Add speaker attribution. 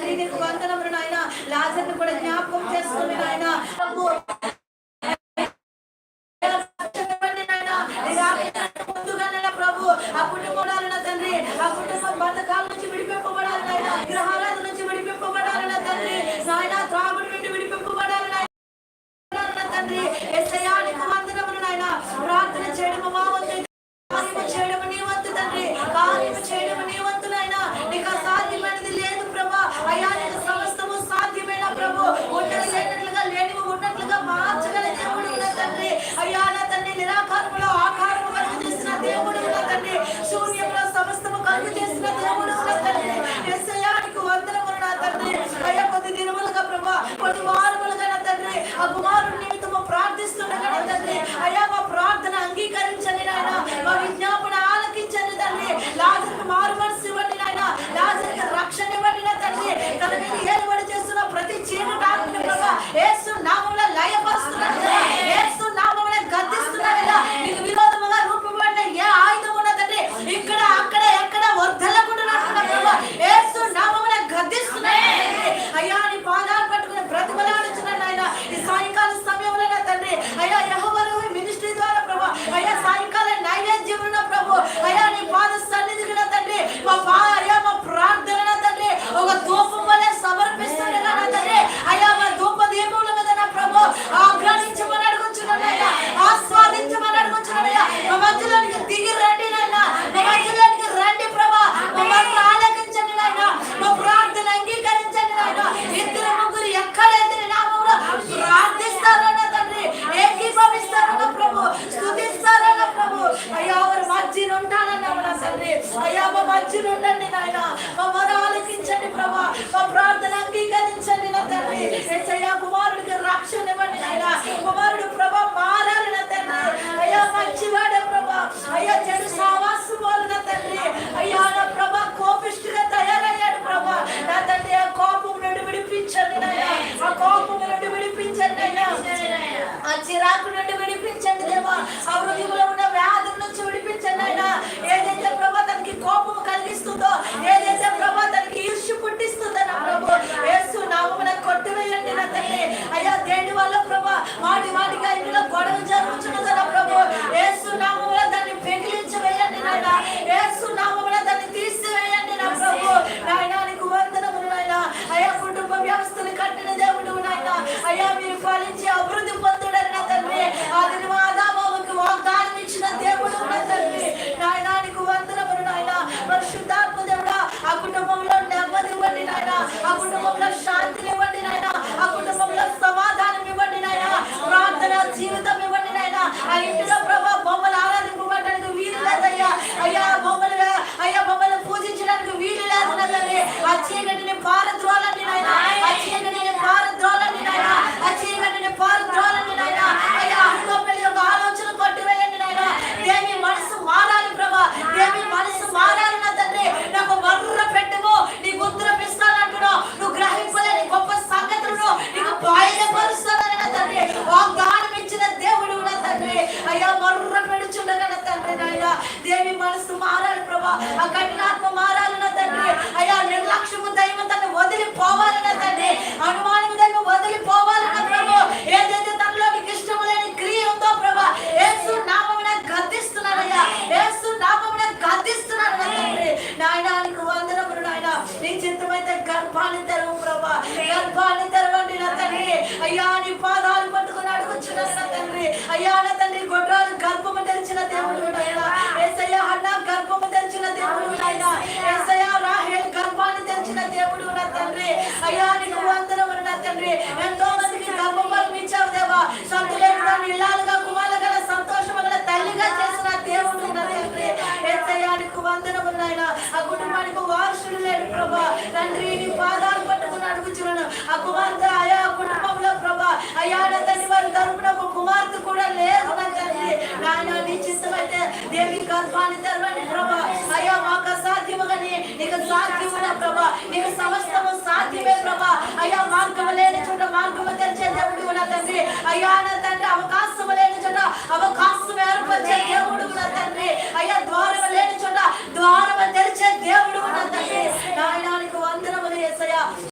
Speaker 1: తండ్రి నీకు వందనములు నాయన. లాజర్ను కూడా జ్ఞాపకం చేసుకుని నాయన. ముందుగానే ప్రభు. ఆ కుటుంబాలను తండ్రి ఆ కుటుంబం బంధకాల నుంచి విడిపెట్టబడాలి నాయన. గ్రహాల కుమారులు తండ్రి ఆ కుమారుడు నిమిత్తము ప్రార్థిస్తున్న తండ్రి అయ్యా ఆ చిరాకు నుండి విడిపించండి దేవా. ఆ హృదయంలో ఉన్న వ్యాధుల నుంచి విడిపించండి ఆయన ఏదైతే ప్రభా తనకి కోపం కలిగిస్తుందో ఏదైతే ప్రభా గర్భాన్ని తెరవు ప్రభా. గర్భాన్ని తెరవండి నా తండ్రి. అయ్యా నీ పాదాలు పట్టుకుని అడుగుచ్చు నా తండ్రి. అయ్యా నా తండ్రి గొడ్రాలు గర్భము తెరిచిన దేవుడు ఏసయ్యా అన్న గర్భము తెరిచిన దేవుడు ఏసయ్యా రాహే గర్భాన్ని తెరిచిన దేవుడు నా తండ్రి. అయ్యా నీ వందనములు నా తండ్రి. ప్రభా. తండ్రి నీ పాదాలు పట్టుకుని అడుగుచున్నాను. ఆ కుమార్తె అయా కుటుంబంలో ప్రభా. అయ్యా నా తండ్రి వారి తరపున ఒక కుమార్తె కూడా లేదు నా తండ్రి. నాయన నీ అయితే దేవి గర్భాన్ని తెరవండి ప్రభా. అయ్యా మాకు సాధ్యము కానీ నీకు సాధ్యమున ప్రభా. నీకు సమస్తము సాధ్యమే ప్రభా. అయ్యా మార్గము లేని చూడ మార్గము తెరిచే దేవుడు నా తండ్రి. అయ్యా నా తండ్రి అవకాశం